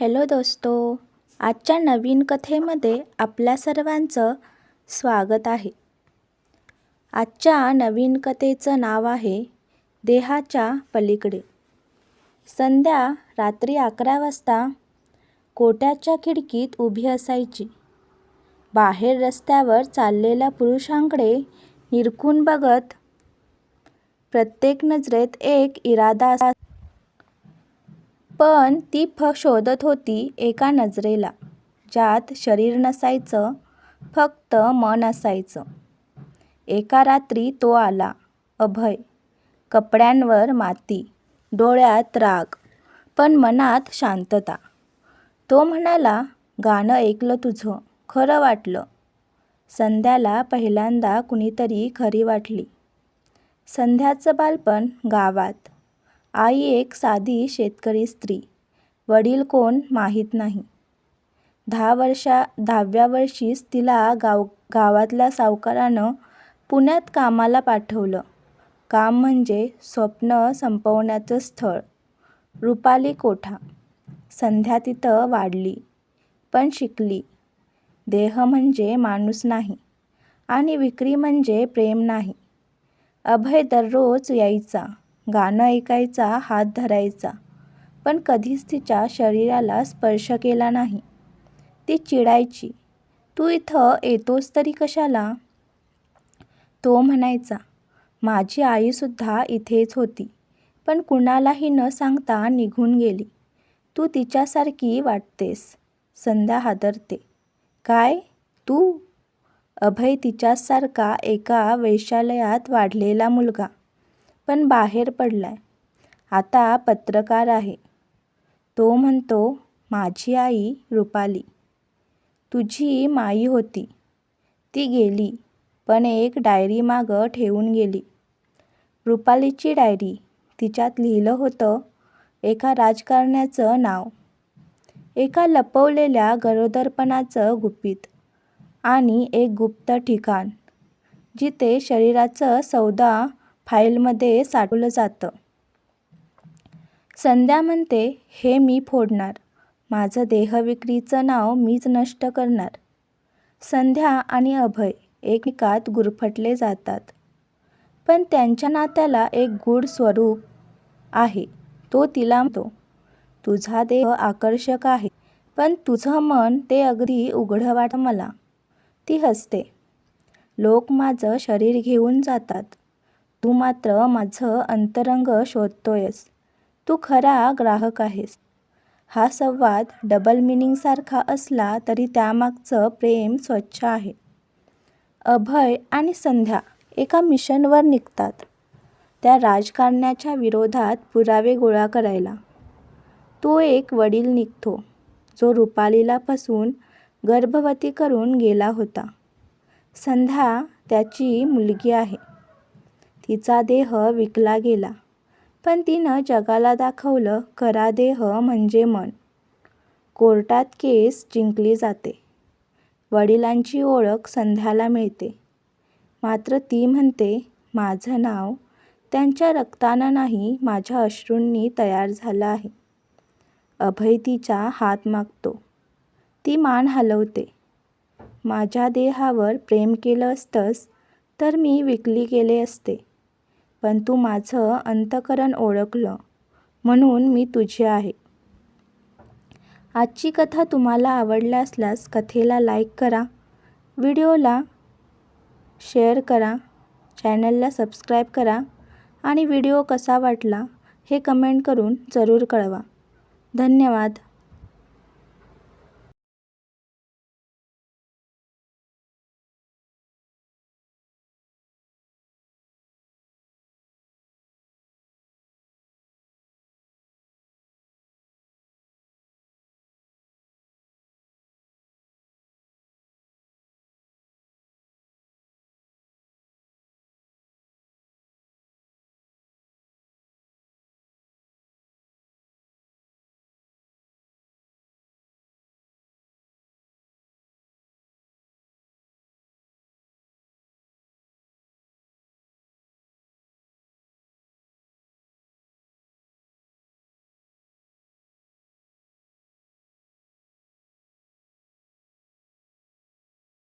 Hello दोस्तो आजच्या नवीन कथेमध्ये आपल्या सर्वांचं स्वागत आहे. आजच्या नवीन कथेचं नाव आहे देहाच्या पलीकडे. संध्या रात्री अकरा वाजता कोट्याच्या खिडकीत उभी असायची. बाहेर रस्त्यावर चाललेल्या पुरुषांकडे निरखून बघत प्रत्येक नजरेत एक इरादा असा पण ती फ शोधत होती एका नजरेला ज्यात शरीर नसायचं फक्त मन असायचं. एका रात्री तो आला अभय कपड्यांवर माती डोळ्यात राग पण मनात शांतता. तो म्हणाला गाणं ऐकलं तुझं खरं वाटलं. संध्याला पहिल्यांदा कुणीतरी खरी वाटली. संध्याचं बालपण गावात. आई एक साधी शेतकरी स्त्री. वडील कोण माहीत नाही. दहा वर्षा दहाव्या वर्षीच तिला गाव गावातल्या सावकारानं पुण्यात कामाला पाठवलं. काम म्हणजे स्वप्न संपवण्याचं स्थळ. रुपाली कोठा. संध्या तिथं वाढली पण शिकली. देह म्हणजे माणूस नाही आणि विक्री म्हणजे प्रेम नाही. अभय दररोज यायचा. गाणं ऐकायचा हात धरायचा. पण कधीच तिच्या शरीराला स्पर्श केला नाही. ती चिडायची तू इथं येतोस तरी कशाला? तो म्हणायचा माझी आईसुद्धा इथेच होती पण कुणालाही न सांगता निघून गेली. तू तिच्यासारखी वाटतेस संध्या हादरते. काय? तू? अभय तिच्यासारखा एका वैशालयात वाढलेला मुलगा. पण बाहेर पडलाय. आता पत्रकार आहे. तो म्हणतो माझी आई रुपाली. तुझी माई होती. ती गेली पण एक डायरी मागं ठेवून गेली. रुपालीची डायरी. तिच्यात लिहिलं होतं एका राजकारण्याचं नाव. एका लपवलेल्या गरोदरपणाचं गुपित आणि एक गुप्त ठिकाण जिथे शरीराचं सौदा फाईलमध्ये साठवलं जातं. संध्या म्हणते हे मी फोडणार. माझं देहविक्रीचं नाव मीच नष्ट करणार. संध्या आणि अभय एकमेकात गुरफटले जातात. पण त्यांच्या नात्याला एक गूढ स्वरूप आहे. तो तिला म्हणतो तुझा देह आकर्षक आहे पण तुझं मन ते अगदी उघडं वाटतं मला. ती हसते. लोक माझं शरीर घेऊन जातात. तू मात्र माझं अंतरंग शोधतोयस. तू खरा ग्राहक आहेस. हा संवाद डबल मिनिंगसारखा असला तरी त्यामागचं प्रेम स्वच्छ आहे. अभय आणि संध्या एका मिशनवर निघतात. त्या राजकारण्याच्या विरोधात पुरावे गोळा करायला. तो एक वडील निघतो. जो रुपालीला फसवून गर्भवती करून गेला होता. संध्या त्याची मुलगी आहे. तिचा देह विकला गेला. पण तिनं जगाला दाखवलं खरा देह म्हणजे मन. कोर्टात केस जिंकली जाते. वडिलांची ओळख संध्याला मिळते. मात्र ती म्हणते माझं नाव त्यांच्या रक्तानं नाही माझ्या अश्रूंनी तयार झालं आहे. अभय तिचा हात मागतो. ती मान हलवते. माझ्या देहावर प्रेम केलं असतंस तर मी विकली गेले असते. पण तू माझं अंतकरण ओळखलं म्हणून मी तुझी आहे. आजची कथा तुम्हाला आवडल्या असल्यास कथेला लाईक करा व्हिडिओला शेअर करा चॅनलला सबस्क्राईब करा आणि व्हिडिओ कसा वाटला हे कमेंट करून जरूर कळवा. धन्यवाद.